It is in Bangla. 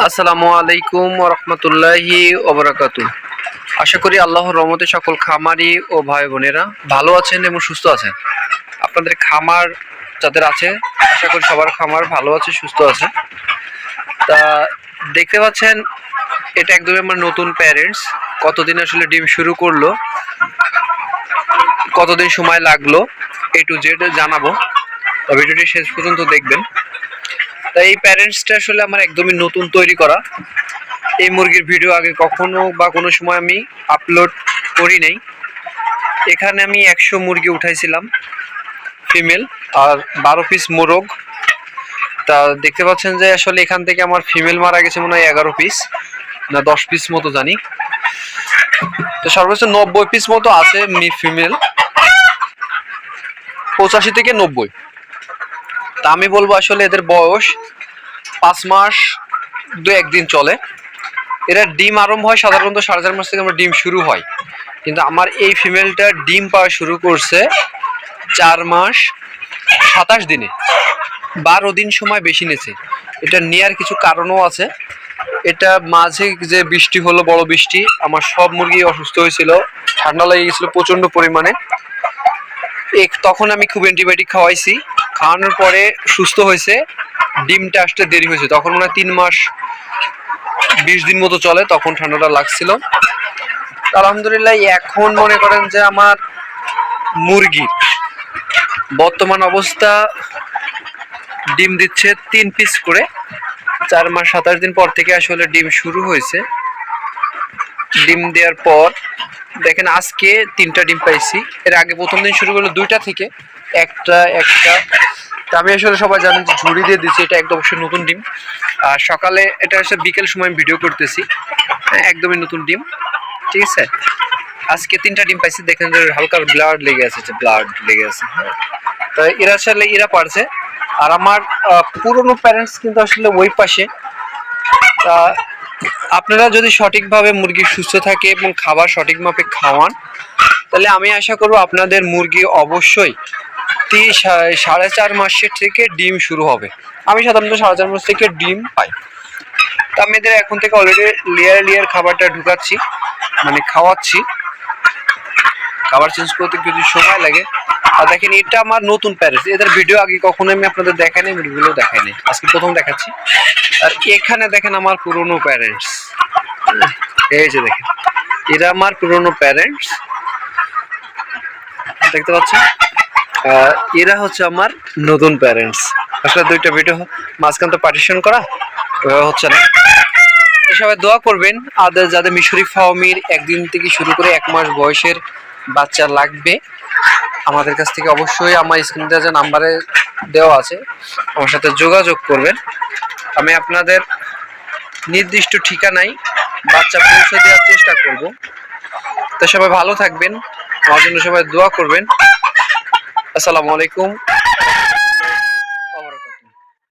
আসসালামু আলাইকুম রহমতুল্লাহি ওবরাকাতু আশা করি আল্লাহর রহমতে সকল খামারি ও ভাই বোনেরা ভালো আছেন এবং সুস্থ আছেন। আপনাদের খামার যাদের আছে, আশা করি সবার খামার ভালো আছে, সুস্থ আছে। তা দেখতে পাচ্ছেন, এটা একদমই আমার নতুন প্যারেন্টস কতদিন আসলে ডিম শুরু করল, কতদিন সময় লাগল এ টু জেড জানাব। ভিডিওটি শেষ পর্যন্ত দেখবেন। তাই এই প্যারেন্টসটা আসলে আমার একদমই নতুন তৈরি করা। এই মুরগির ভিডিও আগে কখনো বা কোনো সময় আমি আপলোড করি নাই। এখানে আমি একশো মুরগি উঠাইছিলাম ফিমেল আর বারো পিস মোরগ। তা দেখতে পাচ্ছেন যে আসলে এখান থেকে আমার ফিমেল মারা গেছে মনে হয় এগারো পিস না দশ পিস মতো জানি। তো সর্বোচ্চ নব্বই পিস মতো আছে ফিমেল পঁচাশি থেকে নব্বই। তা আমি বলব আসলে এদের বয়স পাঁচ মাস দু একদিন চলে। এরা ডিম আরম্ভ হয় সাধারণত সাড়ে চার মাস থেকে আমার ডিম শুরু হয়। কিন্তু আমার এই ফিমেলটা ডিম পাওয়া শুরু করছে চার মাস সাতাশ দিনে। বারো দিন সময় বেশি নিয়েছে। এটা নেওয়ার কিছু কারণও আছে। এটা মাঝে যে বৃষ্টি হলো, বড় বৃষ্টি, আমার সব মুরগি অসুস্থ হয়েছিল। ঠান্ডা লেগে গেছিল প্রচণ্ড পরিমাণে। এক, তখন আমি খুব অ্যান্টিবায়োটিক খাওয়াইছি। খাওয়ানোর পরে সুস্থ হয়েছে, ডিমটা আসতে দেরি হয়েছে। তখন মনে তিন মাস, বিশ দিন মতো চলে, তখন ঠান্ডাটা লাগছিল। আলহামদুলিল্লাহ, এখন মনে করেন যে আমার মুরগি, বর্তমান অবস্থা, ডিম দিচ্ছে তিন পিস করে। চার মাস, সাতাশ দিন পর থেকে আসলে ডিম শুরু হয়েছে। ডিম দেওয়ার পর, দেখেন আজকে তিনটা ডিম পাইছি। এর আগে প্রথম দিন শুরু করল দুইটা থেকে। একটা একটা। আমি আসলে সবাই জানেন যে ঝুড়ি দিয়ে দিচ্ছি এটা একদম অবশ্যই নতুন ডিম। আর সকালে এটা হচ্ছে বিকেল সময় আমি ভিডিও করতেছি। হ্যাঁ একদমই নতুন ডিম। ঠিক আছে? আজকে তিনটা ডিম পাইছি, দেখেন যে হালকা ব্লাড লেগে আছে ব্লাড লেগে আছে হ্যাঁ। তো এরা আসলে, এরা পারছে। আর আমার পুরনো প্যারেন্টস কিন্তু আসলে ওই পাশে। তা আপনারা যদি সঠিকভাবে মুরগি সুস্থ থাকে এবং খাবার সঠিক মাপে খাওয়ান, তাহলে আমি আশা করব আপনাদের মুরগি অবশ্যই তি সা- সাড়ে চার মাসের থেকে ডিম শুরু হবে। আমি সাধারণত সাড়ে চার মাস থেকে ডিম পাই। তা আমি এদের এখন থেকে অলরেডি লেয়ার লেয়ার খাবারটা ঢুকাচ্ছি মানে খাওয়াচ্ছি। খাবার চেঞ্জ করতে কিছু সময় লাগে। আর দেখেন, এটা আমার নতুন প্যারেন্টস এদের ভিডিও আগে কখনো আমি আপনাদের দেখাই নাই ভিডিওগুলো দেখাই নাই আজকে প্রথম দেখাচ্ছি। আর এখানে দেখেন আমার পুরনো প্যারেন্টস এই যে দেখেন, এরা আমার পুরনো প্যারেন্টস দেখতে পাচ্ছেন? এরা হচ্ছে আমার নতুন প্যারেন্টস আসলে দুইটা ভিডিও মাঝখান তো পার্টিশন করা হচ্ছে না। সবাই দোয়া করবেন আর যাদের মিশরি ফাওমির একদিন থেকে শুরু করে এক মাস বয়সের বাচ্চা লাগবে। আমাদের কাছ থেকে অবশ্যই আমার স্ক্রিনটা যে নাম্বারে দেওয়া আছে, আমার সাথে যোগাযোগ করবেন। আমি আপনাদের নির্দিষ্ট ঠিকানায় বাচ্চা পৌঁছে দেওয়ার চেষ্টা করব। তো সবাই ভালো থাকবেন, আমার জন্য সবাই দোয়া করবেন। আসসালামু আলাইকুম।